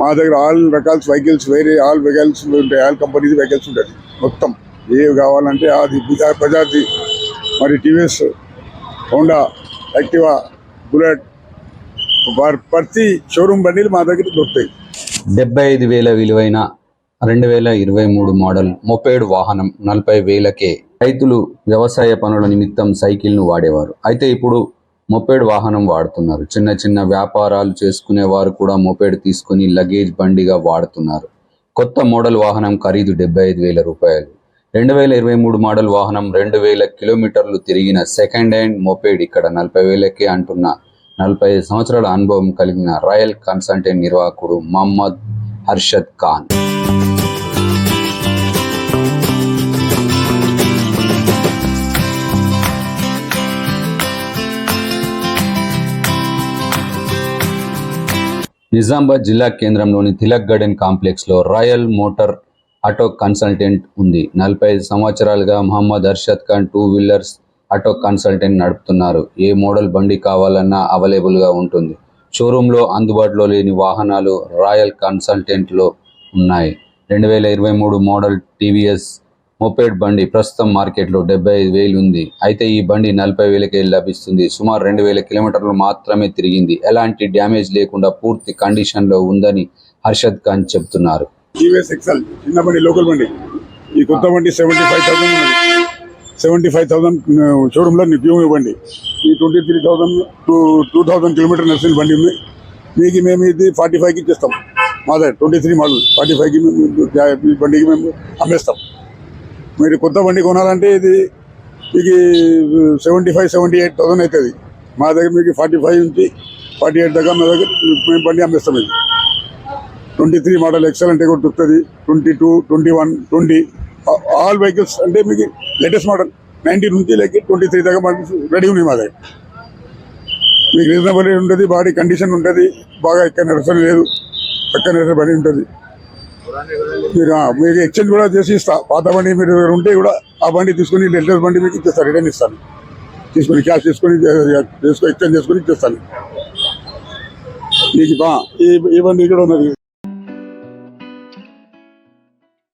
మా దగ్గర ఆల్ రకాల వెహికల్స్ వేరే ఆల్ వెహికల్స్ ఉంటాయి ఆల్ కంపెనీస్ వెహికల్స్ ఉంటుంది మొత్తం ఏవి కావాలంటే అది బజాజ్ మరి టీవీఎస్ హోండా యాక్టివా బుల్లెట్ ప్రతి షోరూమ్ బండిలు మా దగ్గర దొరుకుతాయి. డెబ్బై ఐదు వేల విలువైన రెండు వేల ఇరవై మూడు మోడల్ మొపేడ్ వాహనం నలభై వేలకే రైతులు వ్యవసాయ పనుల నిమిత్తం సైకిల్ను వాడేవారు. అయితే ఇప్పుడు మొపేడ్ వాహనం వాడుతున్నారు. చిన్న చిన్న వ్యాపారాలు చేసుకునే వారు కూడా మొపేడ్ తీసుకుని లగేజ్ బండిగా వాడుతున్నారు. కొత్త మోడల్ వాహనం ఖరీదు డెబ్బై ఐదు వేల రూపాయలు. రెండు వేల ఇరవై మూడు మోడల్ వాహనం రెండు వేల కిలోమీటర్లు తిరిగిన సెకండ్ హ్యాండ్ మొపేడ్ ఇక్కడ నలభై వేలకే అంటున్న నలభై ఐదు సంవత్సరాల అనుభవం కలిగిన రాయల్ కన్సల్టెంట్ నిర్వాహకుడు మహమ్మద్ హర్షద్ ఖాన్. నిజామాబాద్ జిల్లా కేంద్రంలోని తిలక్ గార్డెన్ కాంప్లెక్స్లో రాయల్ మోటార్ ఆటో కన్సల్టెంట్ ఉంది. నలభై ఐదు సంవత్సరాలుగా Mohammad Arshad Khan two wheelers auto consultant నడుపుతున్నారు. ఏ మోడల్ బండి కావాలన్నా అవైలబుల్గా ఉంటుంది. షోరూమ్లో అందుబాటులో లేని వాహనాలు రాయల్ కన్సల్టెంట్లో ఉన్నాయి. రెండు వేల ఇరవై మూడు మోడల్ టీవీఎస్ మొపేడ్ బండి ప్రస్తుతం మార్కెట్లో డెబ్బై ఐదు వేలు ఉంది. అయితే ఈ బండి నలభై వేలకే లభిస్తుంది. సుమారు రెండు వేల కిలోమీటర్లు మాత్రమే తిరిగింది. ఎలాంటి డ్యామేజ్ లేకుండా పూర్తి కండిషన్లో ఉందని హర్షద్ ఖాన్ చెబుతున్నారు. చిన్న బండి లోకల్ బండి. ఈ కొత్త బండి seventy five thousand seventy five thousand షోరూమ్లో new బండి. ఈ twenty three thousand two two thousand kilometer నడిచిన బండి ఉంది. మీకు మేము ఇది ఫార్టీ ఫైవ్కి ఇచ్చేస్తాం. మా దగ్గర ట్వంటీ త్రీ మోడల్ ఫార్టీ ఫైవ్కి మేము ఈ బండికి మేము అమ్మేస్తాం. మీరు కొత్త బండి కొనాలంటే ఇది మీకు seventy five seventy eight thousand అవుతుంది. మా దగ్గర మీకు ఫార్టీ ఫైవ్ నుంచి ఫార్టీ ఎయిట్ దాకా మా దగ్గర మేము బండి అమ్మేస్తాం ఇది. ట్వంటీ త్రీ మోడల్ ఎక్సెల్ అంటే కూడా దొరుకుతుంది. Twenty two twenty one twenty all vehicles అంటే మీకు లేటెస్ట్ మోడల్ నైన్టీ నుంచి లేక ట్వంటీ త్రీ దాకా మోడల్స్ రెడీ ఉన్నాయి మా దగ్గర. మీకు రీజనబుల్ ఉంటుంది బాడీ కండిషన్ ఉంటుంది బాగా ఎక్కడ నిరసన లేదు ఎక్కడ నడిచిన బండి ఉంటుంది. మీరు మీరు మీకు ఎక్స్చేంజ్ కూడా చేసి ఇస్తా. పాత బండి మీరు దగ్గర ఉంటే కూడా ఆ బండి తీసుకొని లేటెస్ట్ బండి మీకు ఇచ్చేస్తాను రిటర్న్ ఇస్తాను తీసుకొని క్యాష్ తీసుకుని చేసుకొని ఎక్స్చేంజ్ చేసుకొని ఇచ్చేస్తాను మీకు బా ఈ బండి కూడా ఉన్నది.